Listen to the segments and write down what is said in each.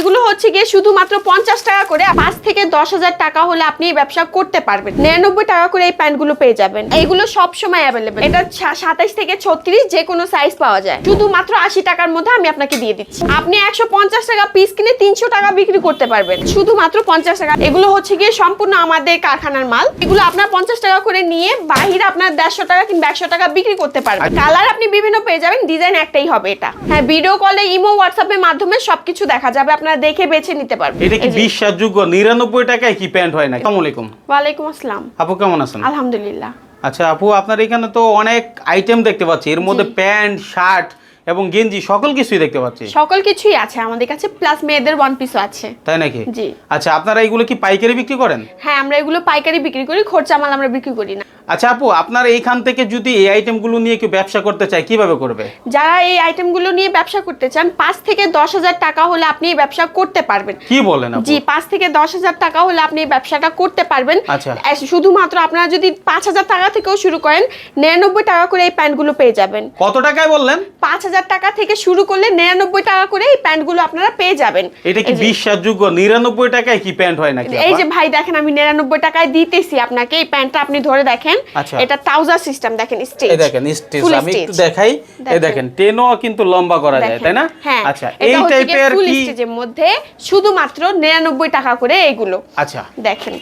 এগুলো হচ্ছে গিয়ে শুধুমাত্র পঞ্চাশ টাকা করে পাঁচ থেকে দশ হাজার টাকা হলে আপনি এই ব্যবসা করতে পারবেন। নিরানব্বই টাকা করে এই প্যান্টগুলো পেয়ে যাবেন। এইগুলো সব সময় অ্যাভেলেবেল এটা সাতাইশ থেকে ছত্রিশ যে কোনো সাইজ পাওয়া যায়। শুধুমাত্র আশি টাকার মধ্যে আমি আপনাকে দিয়ে দিচ্ছি। আপনি একশো পঞ্চাশ টাকা পিস কিনে তিনশো টাকা বিক্রি করতে পারবেন। শুধুমাত্র পঞ্চাশ টাকা। এগুলো হচ্ছে গিয়ে সম্পূর্ণ আমাদের কারখানার মাল। এগুলো আপনার পঞ্চাশ টাকা করে নিয়ে বাহিরে আপনার দেড়শো টাকা কিংবা একশো টাকা বিক্রি করতে পারবেন। কালার আপনি বিভিন্ন পেয়ে যাবেন ডিজাইন একটাই হবে এটা। হ্যাঁ ভিডিও কলে ইমো হোয়াটসঅ্যাপের মাধ্যমে সবকিছু দেখা যাবে। আপনারা দেখে বেছে নিতে পারবেন। এটা কি। বিশ্বাসযোগ্য? নিরানব্বই টাকায় কি প্যান্ট হয় না আসসালামু আলাইকুম। ওয়ালাইকুম আসসালাম। আপু কেমন আছেন? আলহামদুলিল্লাহ। আচ্ছা আপু আপনার এখানে তো অনেক আইটেম দেখতে পাচ্ছি। এর মধ্যে প্যান্ট শার্ট এবং গেঞ্জি সকল কিছুই দেখতে পাচ্ছি। সকল কিছুই আছে আমাদের কাছে প্লাস মেয়েদের ওয়ান পিসও আছে। তাই নাকি? জি। আচ্ছা আপনারা এগুলো কি পাইকারি বিক্রি করেন? হ্যাঁ আমরা এগুলো পাইকারি বিক্রি করি খরচা মাল আমরা বিক্রি করি না। আচ্ছা আপু আপনার এইখান থেকে যদি এই আইটেমগুলো নিয়ে কেউ ব্যবসা করতে চায় কীভাবে করবে? যারা এই আইটেমগুলো নিয়ে ব্যবসা করতে চান পাঁচ থেকে দশ হাজার টাকা হলে আপনি এই ব্যবসা করতে পারবেন। কি বলেন জি পাঁচ থেকে দশ হাজার টাকা হলে আপনি এই ব্যবসাটা করতে পারবেন। আচ্ছা। শুধুমাত্র আপনারা যদি পাঁচ হাজার টাকা থেকেও শুরু করেন নিরানব্বই টাকা করে এই প্যান্টগুলো পেয়ে যাবেন। কত টাকায় বললেন? পাঁচ হাজার টাকা থেকে শুরু করলে নিরানব্বই টাকা করে এই প্যান্টগুলো আপনারা পেয়ে যাবেন। এটা কি বিশ্বাসযোগ্য? নিরানব্বই টাকায় কি প্যান্ট হয় নাকি এই যে ভাই দেখেন আমি নিরানব্বই টাকায় দিতেছি আপনাকে এই প্যান্টটা আপনি ধরে দেখেন। এটা ট্রাউজার সিস্টেম দেখেন স্টেজ এই দেখেন স্টেজ আমি একটু দেখাই। এই দেখেন। টেনও কিন্তু লম্বা করা যায় তাই না? হ্যাঁ। আচ্ছা এই টাইপের কি? স্টেজের মধ্যে শুধুমাত্র নিরানব্বই টাকা করে এইগুলো আচ্ছা। দেখেন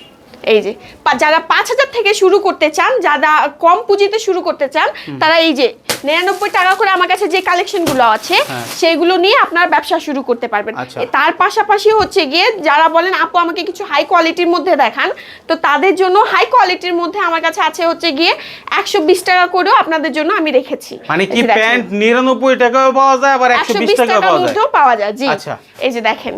এই যে যারা পাঁচ হাজার থেকে শুরু করতে চান যারা কম পুঁজিতে শুরু করতে চান তারা এই যে নিরানব্বই টাকা করে আমার কাছে যে কালেকশনগুলো আছে হ্যাঁ। সেগুলো নিয়ে আপনার ব্যবসা শুরু করতে পারবেন আচ্ছা। তার পাশাপাশি হচ্ছে গিয়ে যারা বলেন আপু আমাকে কিছু হাই কোয়ালিটির মধ্যে দেখান তো তাদের জন্য হাই কোয়ালিটির মধ্যে আমার কাছে আছে হচ্ছে গিয়ে একশো বিশ টাকা করেও আপনাদের জন্য আমি রেখেছি মানে কি। প্যান্ট নিরানব্বই টাকাও পাওয়া যায় আবার একশো বিশ টাকা পাওয়া যায় মধ্যেও পাওয়া যায় জি আচ্ছা। এই যে দেখেন।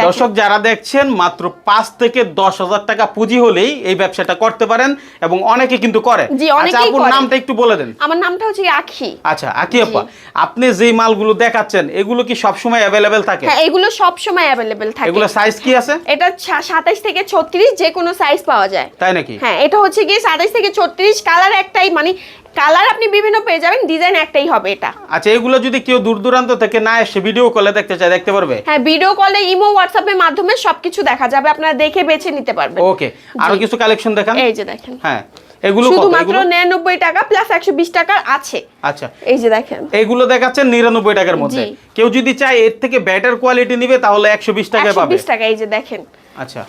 দর্শক যারা দেখছেন মাত্র পাঁচ থেকে দশ হাজার টাকা পুঁজি হলেই এই ব্যবসাটা করতে পারেন এবং অনেকে কিন্তু করে। আচ্ছা আপুর নামটা একটু বলে দেন। আমার নামটা হচ্ছে আখি। আচ্ছা আকি আপা আপনি যেই মালগুলো দেখাচ্ছেন এগুলো কি সবসময় অ্যাভেলেবেল থাকে? হ্যাঁ এগুলো সব সময় অ্যাভেলেবেল থাকে। এগুলো সাইজ কি আছে? এটা সাতাইশ থেকে ছত্রিশ যে কোনো সাইজ পাওয়া যায়। তাই নাকি? হ্যাঁ এটা হচ্ছে কি সাতাইশ থেকে ছত্রিশ কালার একটাই মানে কালার আপনি বিভিন্ন পেয়ে যাবেন ডিজাইন একটাই হবে এটা। আচ্ছা এগুলো যদি কেউ দূর দূরান্ত থেকে না এসে ভিডিও কলে দেখতে চায় দেখতে পারবে? হ্যাঁ ভিডিও কলে ইমো হোয়াটসঅ্যাপের মাধ্যমে সবকিছু দেখা যাবে আপনারা দেখে বেছে নিতে পারবেন। ওকে আরও কিছু কালেকশন দেখান? এই যে দেখেন। হ্যাঁ এগুলো শুধুমাত্র এগুলো? নিরানব্বই টাকা প্লাস একশো বিশ টাকার আছে। আচ্ছা। এই যে দেখেন। এগুলো দেখাচ্ছেন নিরানব্বই টাকার মধ্যে। কেউ যদি চায় এর থেকে বেটার কোয়ালিটি নিবে তাহলে একশো বিশ টাকায় একশো পাবে। বিশ টাকা এই যে দেখেন। আচ্ছা।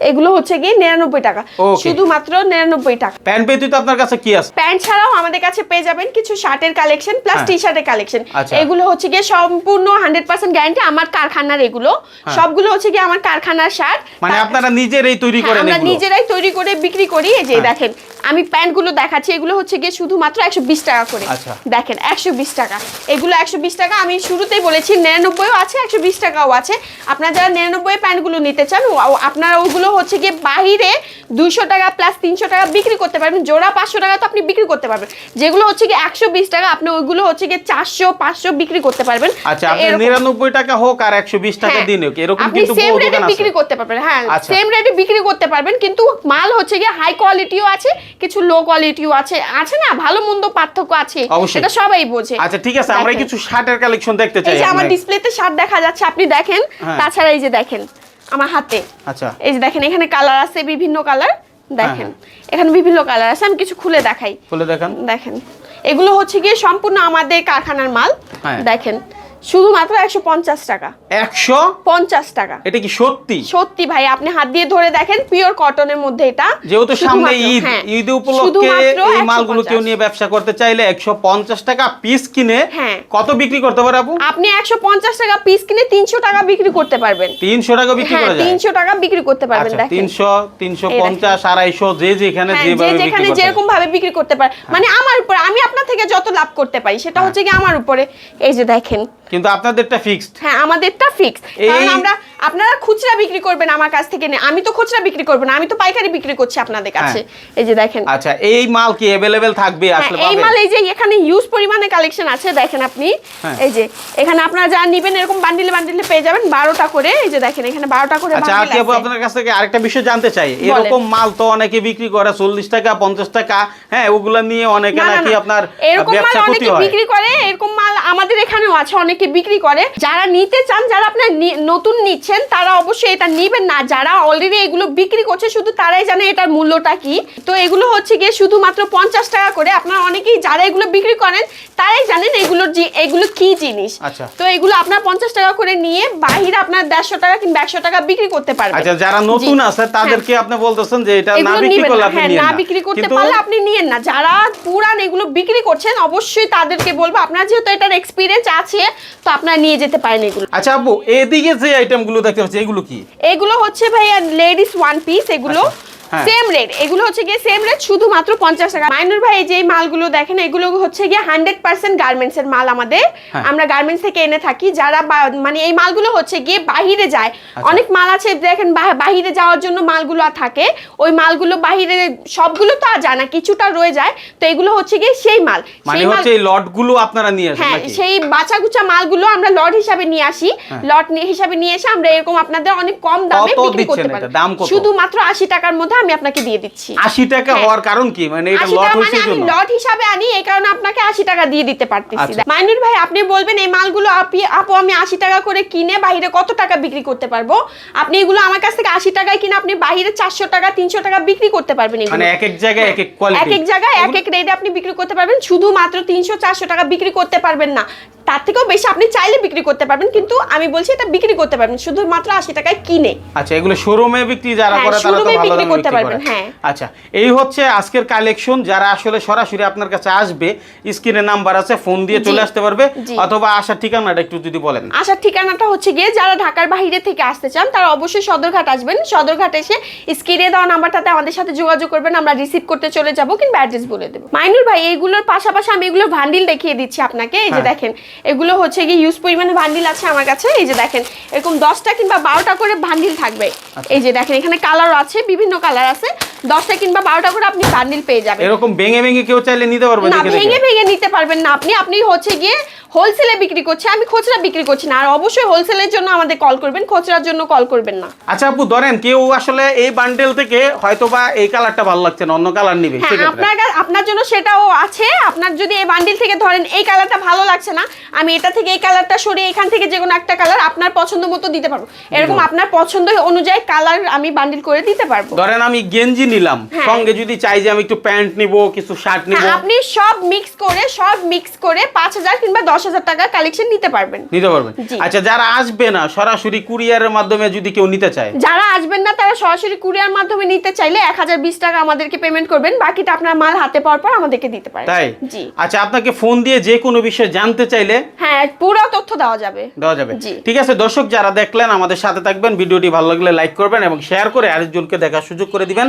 এগুলো হচ্ছে গিয়ে নিরানব্বই টাকা. শুধুমাত্র নিরানব্বই টাকা। প্যান্ট ব্যতীত আপনার কাছে কি আছে? প্যান্ট ছাড়াও আমাদের কাছে পেয়ে যাবেন কিছু শার্টের কালেকশন প্লাস হ্যাঁ। টি শার্টের কালেকশন। এগুলো হচ্ছে গিয়ে সম্পূর্ণ হান্ড্রেড পার্সেন্ট গ্যারান্টি আমার কারখানার এগুলো। সবগুলো হচ্ছে গিয়ে আমার কারখানার শার্ট হ্যাঁ। মানে আপনারা নিজেরাই তৈরি হ্যাঁ, করেন আমরা নিজেরাই তৈরি করে বিক্রি করি। এই যে হ্যাঁ। দেখেন আমি প্যান্টগুলো দেখাচ্ছি। এগুলো হচ্ছে গিয়ে শুধুমাত্র একশো বিশ টাকা করে। আচ্ছা। দেখেন একশো বিশ টাকা। এগুলো একশো বিশ টাকা। আমি শুরুতেই বলেছি নিরানব্বইও আছে একশো বিশ টাকাও আছে। আপনারা যারা নিরানব্বই প্যান্টগুলো নিতে চান ও- আপনারা ওগুলো হচ্ছে গিয়ে বাহিরে দুশো টাকা প্লাস তিনশো টাকা বিক্রি করতে পারবেন জোড়া পাঁচশো টাকা তো আপনি বিক্রি করতে পারবেন যেগুলো হচ্ছে গিয়ে একশো বিশ টাকা আপনি ওইগুলো হচ্ছে গিয়ে চারশো পাঁচশো বিক্রি করতে পারবেন আচ্ছা আপনি নিরানব্বই টাকা হোক আর একশো বিশ টাকা হ্যাঁ, দিন হোক এরকম কিন্তু সেম রেটে আছে বিক্রি করতে পারবেন হ্যাঁ আচ্ছা। সেম রেটে বিক্রি করতে পারবেন কিন্তু মাল হচ্ছে গিয়ে হাই কোয়ালিটিও আছে কিছু লো কোয়ালিটিও আছে আছে না ভালো মন্দ পার্থক্য আছে সেটা সবাই বোঝে আচ্ছা ঠিক আছে আমরা। কিছু শার্টের কালেকশন দেখতে চাই এই যে আমার ডিসপ্লেতে শার্ট দেখা যাচ্ছে আপনি দেখেন হ্যাঁ। তাছাড়া এই যে দেখেন আমার হাতে। আচ্ছা। এই যে দেখেন এখানে কালার আছে বিভিন্ন কালার দেখেন হ্যাঁ, এখানে বিভিন্ন কালার আছে আমি কিছু খুলে দেখাই। খুলে দেখান। দেখেন এগুলো হচ্ছে গিয়ে সম্পূর্ণ আমাদের কারখানার মাল। হ্যাঁ। দেখেন শুধুমাত্র একশো পঞ্চাশ টাকা। একশো? পঞ্চাশ টাকা। এটা কি সত্যি? সত্যি ভাই আপনি হাত দিয়ে ধরে দেখেন পিওর কটনের মধ্যে এটা যেহেতু সামনে ঈদ হ্যাঁ, ঈদ উপলক্ষে এই মালগুলো কেউ নিয়ে ব্যবসা করতে চাইলে একশো পঞ্চাশ টাকা পিস কিনে হ্যাঁ। কত বিক্রি করতে পারে আপু? আপনি একশো পঞ্চাশ টাকা পিস কিনে তিনশো টাকা বিক্রি করতে পারবেন। তিনশো টাকা বিক্রি হ্যাঁ করা যায়? তিনশো টাকা বিক্রি করতে পারবেন আচ্ছা দেখেন। তিনশো তিনশো পঞ্চাশ আড়াইশো যে যেখানে যেখানে যেরকম ভাবে বিক্রি করতে পারে। মানে আমার উপর আমি আপনার থেকে যত লাভ করতে পারি সেটা হচ্ছে কি আমার উপরে। এই যে দেখেন কিন্তু আপনাদেরটা ফিক্সড হ্যাঁ আমাদেরটা ফিক্স কারণ আমরা আপনারা খুচরা বিক্রি করবেন আমার কাছ থেকে নিয়ে আমি তো খুচরা বিক্রি করব না আমি তো পাইকারি বিক্রি করছি আপনাদের কাছে। এই যে দেখেন। আচ্ছা এই মাল কি অ্যাভেলেবেল থাকবে হ্যাঁ, আসলে এই মাল এই যে এখানে হিউজ পরিমাণে কালেকশন আছে দেখেন আপনি। হ্যাঁ। এই যে এখানে আপনারা যা নিবেন এরকম বান্ডিলে বান্ডিলে পেয়ে যাবেন বারোটা করে। এই যে দেখেন এখানে বারোটা করে আচ্ছা বান্ডিল আকি আপু আছে। আপনার কাছ থেকে আরেকটা বিষয় জানতে চাই। এরকম মাল তো অনেকে বিক্রি করে চল্লিশ টাকা পঞ্চাশ টাকা হ্যাঁ ওগুলা নিয়ে অনেকে না, না, নাকি না। আপনার এরকম মাল অনেকে বিক্রি করে এরকম মাল আমাদের এখানেও আছে অনেক অনেকে বিক্রি করে। যারা নিতে চান যারা আপনার নতুন নিচ্ছেন তারা অবশ্যই এটা নিবেন না। যারা অলরেডি এগুলো বিক্রি করছে শুধু তারাই জানে এটার মূল্যটা কি। তো এগুলো হচ্ছে গিয়ে শুধুমাত্র পঞ্চাশ টাকা করে। আপনারা অনেকেই যারা এগুলো বিক্রি করেন তারাই জানেন এগুলোর এগুলো কি জিনিস। আচ্ছা। তো এগুলো আপনার পঞ্চাশ টাকা করে নিয়ে বাহিরে আপনার দেড়শো টাকা কিংবা একশো টাকা বিক্রি করতে পারবেন। আচ্ছা যারা নতুন আছে তাদেরকে আপনি বলতেছেন যে এটা না বিক্রি করলে আপনি হ্যাঁ নিয়েন না বিক্রি করতে পারলে আপনি নিয়েন না। যারা পুরান এগুলো বিক্রি করছেন অবশ্যই তাদেরকে বলব। আপনার যেহেতু এটার এক্সপিরিয়েন্স আছে তো আপনারা নিয়ে যেতে পারেন এগুলো আচ্ছা আপু এদিকে যে আইটেমগুলো দেখতে পাচ্ছি এগুলো কি এগুলো হচ্ছে ভাইয়া লেডিস ওয়ান পিস এগুলো হ্যাঁ। সেম রেট এগুলো হচ্ছে গিয়ে সেম রেট শুধুমাত্র পঞ্চাশ টাকা। মাইনুর ভাই এই যে মালগুলো দেখেন এগুলো হচ্ছে গিয়ে হান্ড্রেড পার্সেন্ট গার্মেন্টস এর মাল আমাদের। হ্যাঁ। আমরা গার্মেন্টস থেকে এনে থাকি যারা মানে এই মালগুলো হচ্ছে গিয়ে বাহিরে যায়। আচ্ছা। অনেক মাল আছে দেখেন বাহিরে যাওয়ার জন্য মালগুলো থাকে। ওই মালগুলো বাহিরে সবগুলো তো আর যায় না কিছুটা রয়ে যায়। তো এগুলো হচ্ছে গিয়ে সেই মাল। মানে হচ্ছে এই লটগুলো আপনারা নিয়ে আসেন হ্যাঁ সেই বাচ্চাগুচা মালগুলো আমরা লট হিসাবে নিয়ে আসি। হ্যাঁ। লট নিয়ে- হিসাবে নিয়ে এসে আমরা এরকম আপনাদের অনেক কম দামে বিক্রি করতে পারি? শুধুমাত্র আশি টাকার মধ্যে আমি আপনাকে দিয়ে দিচ্ছি। আশি টাকা হ্যাঁ। হওয়ার কারণ কি? মানে এটা লট টাকা হয়েছে মানে আমি জন্য লট হিসাবে আনি এই কারণে আপনাকে আশি টাকা দিয়ে দিতে পারতেছি। আচ্ছা। মাইনুর ভাই আপনি বলবেন এই মালগুলো আপনি আপু আমি আশি টাকা করে কিনে বাইরে কত টাকা বিক্রি করতে পারব? আপনি এগুলো আমার কাছ থেকে আশি টাকায় কিনে আপনি বাইরে চারশো টাকা তিনশো টাকা বিক্রি করতে পারবেন মানে এক এক জায়গায় এক এক কোয়ালিটি এক এক জায়গায় এক এক রেটে আপনি বিক্রি করতে পারবেন। শুধুমাত্র তিনশো চারশো টাকা বিক্রি করতে পারবেন না। তার থেকেও বেশি আপনি চাইলে বিক্রি করতে পারবেন কিন্তু আমি বলছি এটা বিক্রি করতে পারবেন শুধুমাত্র আশি টাকায় কিনে। আচ্ছা এগুলো শোরুমে বিক্রি যারা হ্যাঁ, করে তারা তো ভালো দামে করতে পারবেন, হ্যাঁ। আচ্ছা এই হচ্ছে আজকের কালেকশন যারা আসলে সরাসরি আপনার কাছে আসবে স্ক্রিনে নাম্বার আছে ফোন দিয়ে চলে আসতে পারবে অথবা আসার ঠিকানাটা একটু যদি বলেন। আসার ঠিকানাটা হচ্ছে গিয়ে যারা ঢাকার বাইরে থেকে আসতে চান তারা অবশ্যই সদরঘাট আসবেন। সদরঘাট এসে স্ক্রিনে দেওয়া নাম্বারটাতে আমাদের সাথে যোগাযোগ করবেন আমরা রিসিভ করতে চলে যাব কিংবা অ্যাড্রেস বলে দেবো। মাইনুর ভাই এইগুলোর পাশাপাশি আমি এগুলোর ভান্ডিল দেখিয়ে দিচ্ছি আপনাকে এই যে হ্যাঁ। দেখেন এগুলো হচ্ছে গিয়ে ইউজ পরিমাণে ভান্ডিল আছে আমার কাছে। এই যে দেখেন এরকম দশটা কিংবা বারোটা করে ভান্ডিল থাকবে। আচ্ছা। এই যে দেখেন এখানে কালার আছে বিভিন্ন কালার আছে। দশটা কিংবা বারোটা করে আপনি বান্ডিল পেয়ে যাবেন। এরকম ভেঙে ভেঙে কেউ চাইলে নিতে পারবে না। ভেঙে ভেঙে নিতে পারবেন না। আপনি আপনি হচ্ছে গিয়ে হোলসেলে বিক্রি করছে আমি খুচরা বিক্রি করছি না। আর অবশ্যই হোলসেলের জন্য আমাদের কল করবেন খুচরার জন্য কল করবেন না। আচ্ছা আপু ধরেন কেউ আসলে এই বান্ডেল থেকে হয়তোবা এই কালারটা ভালো লাগছে না অন্য কালার নিবে হ্যাঁ আপনার আপনার জন্য সেটাও আছে। আপনার যদি এই বান্ডিল থেকে ধরেন এই কালারটা ভালো লাগছে না আমি এটা থেকে এই কালারটা সরিয়ে এখান থেকে যে কোনো একটা কালার আপনার পছন্দ মতো দিতে পারব। এরকম আপনার পছন্দ অনুযায়ী কালার আমি বান্ডিল করে দিতে পারব। ধরেন আমি গেঞ্জি নিলাম হ্যাঁ। সঙ্গে যদি চাই যে আমি একটু প্যান্ট নিব কিছু শার্ট নিব। হ্যাঁ আপনি সব মিক্স করে সব মিক্স করে পাঁচ হাজার কিংবা দশ হাজার টাকার কালেকশন নিতে পারবেন। নিতে পারবেন। আচ্ছা যারা আসবে না সরাসরি কুরিয়ারের মাধ্যমে যদি কেউ নিতে চায়? যারা আসবেন না তারা সরাসরি কুরিয়ার মাধ্যমে নিতে চাইলে এক হাজার বিশ টাকা আমাদেরকে পেমেন্ট করবেন। বাকিটা আপনার মাল হাতে পাওয়ার পর আমাদেরকে দিতে পারেন। তাই? জি। আচ্ছা আপনাকে ফোন দিয়ে যে কোনো বিষয়ে জানতে চাইলে হ্যাঁ পুরো তথ্য দেওয়া যাবে। দেওয়া যাবে। ঠিক আছে দর্শক যারা দেখলেন আমাদের সাথে থাকবেন। ভিডিওটি ভালো লাগলে লাইক করবেন এবং শেয়ার করে আরেকজনকে দেখার সুযোগ করে দিবেন।